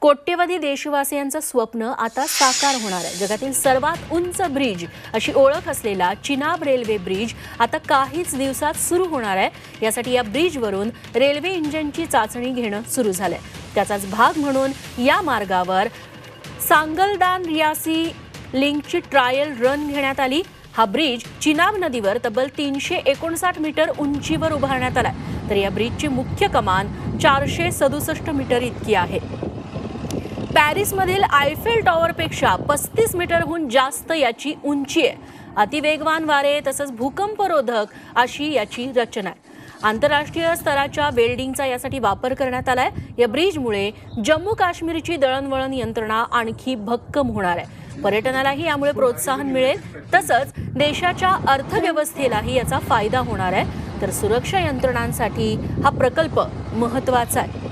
कोट्यवधी देशवासियांचं स्वप्न आता साकार होणार आहे. जगातील सर्वात उंच ब्रिज अशी ओळख असलेला चिनाब रेल्वे ब्रिज आता काहीच दिवसात सुरू होणार आहे. यासाठी या ब्रिजवरून रेल्वे इंजिनची चाचणी घेणं सुरू झालंय. त्याचाच भाग म्हणून या मार्गावर सांगलदान रियासी लिंकची ट्रायल रन घेण्यात आली. हा ब्रिज चिनाब नदीवर तब्बल तीनशे एकोणसाठ मीटर उंचीवर उभारण्यात आलाय. तर या ब्रिजची मुख्य कमान चारशे सदुसष्ट मीटर इतकी आहे. पॅरिसमधील आयफेल टॉवरपेक्षा पस्तीस मीटरहून जास्त याची उंची आहे. अतिवेगवान वारे तसंच भूकंपरोधक अशी याची रचना आहे. आंतरराष्ट्रीय स्तराच्या वेल्डिंगचा यासाठी वापर करण्यात आलाय. या ब्रिजमुळे जम्मू काश्मीरची दळणवळण यंत्रणा आणखी भक्कम होणार आहे. पर्यटनालाही यामुळे प्रोत्साहन मिळेल. तसंच देशाच्या अर्थव्यवस्थेलाही याचा फायदा होणार आहे. तर सुरक्षा यंत्रणांसाठी हा प्रकल्प महत्त्वाचा आहे.